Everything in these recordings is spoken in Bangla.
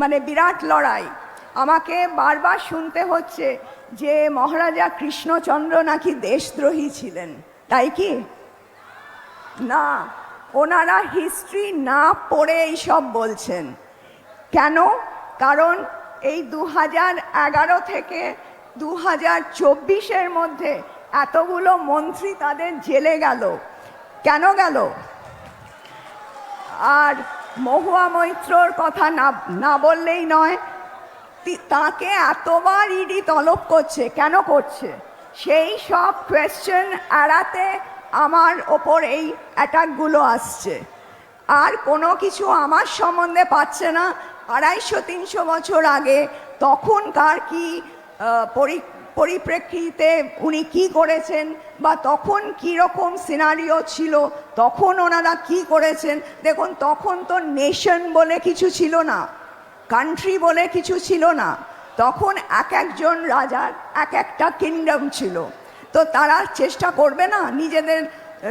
মানে বিরাট লড়াই। আমাকে বারবার শুনতে হচ্ছে যে মহারাজা কৃষ্ণচন্দ্র নাকি দেশদ্রোহী ছিলেন, তাই কি? না, ওনারা হিস্ট্রি না পড়ে এইসব বলছেন। কেন? কারণ এই দু এগারো থেকে দু হাজার চব্বিশের মধ্যে এতগুলো মন্ত্রী তাদের জেলে গেল। কেন গেল? আর মহুয়া মৈত্রর কথা না না বললেই নয়। তাকে এতবার ইডি তলব করছে, কেন করছে? সেই সব কোয়েশ্চেন এড়াতে আমার ওপর এই অ্যাটাকগুলো আসছে। আর কোনো কিছু আমার সম্বন্ধে পাচ্ছে না। আড়াইশো তিনশো বছর আগে তখনকার কি পরি পরিপ্রেক্ষিতে উনি কি করেছেন বা তখন কি রকম সিনারিও ছিল, তখন ওনারা কি করেছেন, দেখুন, তখন তো নেশন বলে কিছু ছিল না কান্ট্রি বলে কিছু ছিল না, তখন এক একজন রাজার এক একটা কিংডম ছিল। তো তারা চেষ্টা করবে না নিজেদের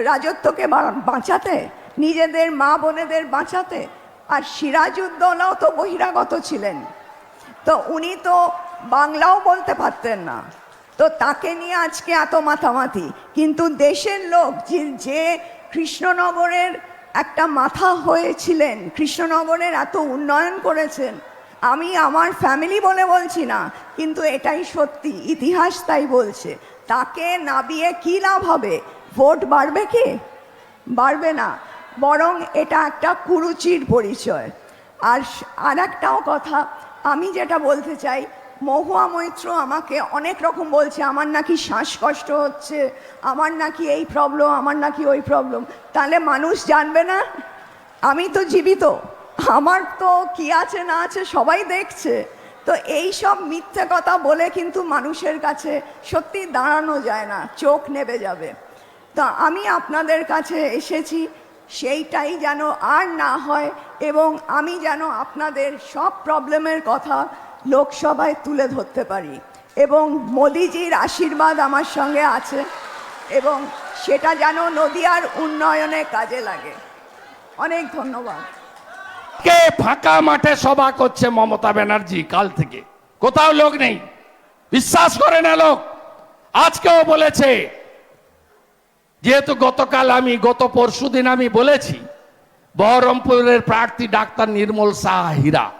রাজত্বকে বাঁচাতে, নিজেদের মা বোনেদের বাঁচাতে, আর সিরাজউদ্দৌলাও তো বহিরাগত ছিলেন। তো উনি তো বাংলাও বলতে পারতেন না। তো তাকে নিয়ে আজকে এত মাথামাথি কিন্তু দেশের লোক যে কৃষ্ণনগরের একটা মাথা হয়েছিলেন, কৃষ্ণনগরের এত উন্নয়ন করেছেন, আমি আমার ফ্যামিলি বলে বলছি না, কিন্তু এটাই সত্যি, ইতিহাস তাই বলছে। তাকে নাবিয়ে কী লাভ হবে? ভোট বাড়বে কি? বাড়বে না। বরং এটা একটা কুরুচির পরিচয়। আর আর একটাও কথা, আমি যেটা বলতে চাই মহুয়া মৈত্র আমাকে অনেক রকম বলছে, আমার নাকি শ্বাসকষ্ট হচ্ছে, আমার নাকি এই প্রবলেম আমার নাকি ওই প্রবলেম তাহলে মানুষ জানবে না? আমি তো জীবিত, আমার তো কি আছে না আছে সবাই দেখছে। তো এই সব মিথ্যে কথা বলে কিন্তু মানুষের কাছে সত্যি দাঁড়ানো যায় না, চোখ নেবে যাবে। তা আমি আপনাদের কাছে এসেছি, সেইটাই যেন আর না হয় এবং আমি যেন আপনাদের সব প্রবলেমের কথা লোকসভায় তুলে ধরতে পারি। এবং মোদিজির আশীর্বাদ আমার সঙ্গে আছে এবং সেটা যেন নদিয়ার উন্নয়নে কাজে লাগে। অনেক ধন্যবাদ। কে ফাঁকা মাঠে সভা করছে মমতা ব্যানার্জি কাল থেকে? কোথাও লোক নেই। বিশ্বাস করে না লোক। আজকেও বলেছে, যেহেতু গতকাল আমি, গত পরশুদিন আমি বলেছি, বহরমপুরের প্রার্থী ডাক্তার নির্মল শাহ হীরা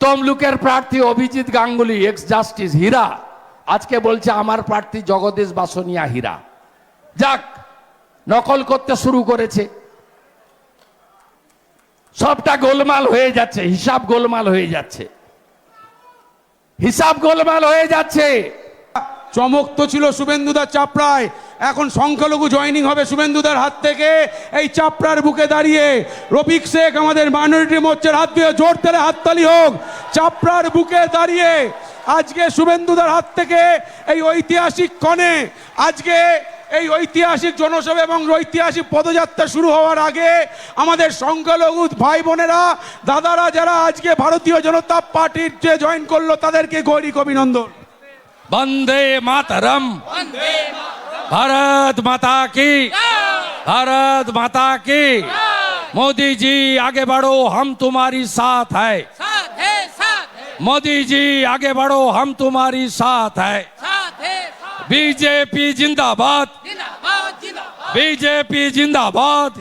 তমলুকের প্রার্থী অভিজিৎ গাঙ্গুলি এক্স জাস্টিস হীরা। আজকে বলছে, আমার প্রার্থী জগদীশ বাসনিয়া হীরা। যাক, নকল করতে শুরু করেছে। সবটা গোলমাল হয়ে যাচ্ছে, হিসাব গোলমাল হয়ে যাচ্ছে। হিসাব গোলমাল হয়ে যাচ্ছে। চমক তো ছিল শুভেন্দুদার চাপড়ায়। এখন সংখ্যালঘু জয়নিং হবে শুভেন্দুদার হাত থেকে। এই চাপড়ার বুকে দাঁড়িয়ে রফিক শেখ আমাদের মাইনরিটি মোর্চার হাত দিয়ে জোর তেলে হাততালি হোক। চাপড়ার বুকে দাঁড়িয়ে আজকে শুভেন্দুদার হাত থেকে এই ঐতিহাসিক কণে আজকে এই ঐতিহাসিক জনসভা এবং ঐতিহাসিক পদযাত্রা শুরু হওয়ার আগে আমাদের সংখ্যালঘু ভাই বোনেরা দাদারা যারা আজকে ভারতীয় জনতা পার্টির যে জয়েন করল, তাদেরকে গৈরিক অভিনন্দন। वंदे मातरम। भारत माता की। भारत माता की। मोदी जी आगे बढ़ो हम तुम्हारी साथ है, मोदी जी आगे बढ़ो हम तुम्हारी साथ है, साथ है बीजेपी जिंदाबाद। बीजेपी जिंदाबाद।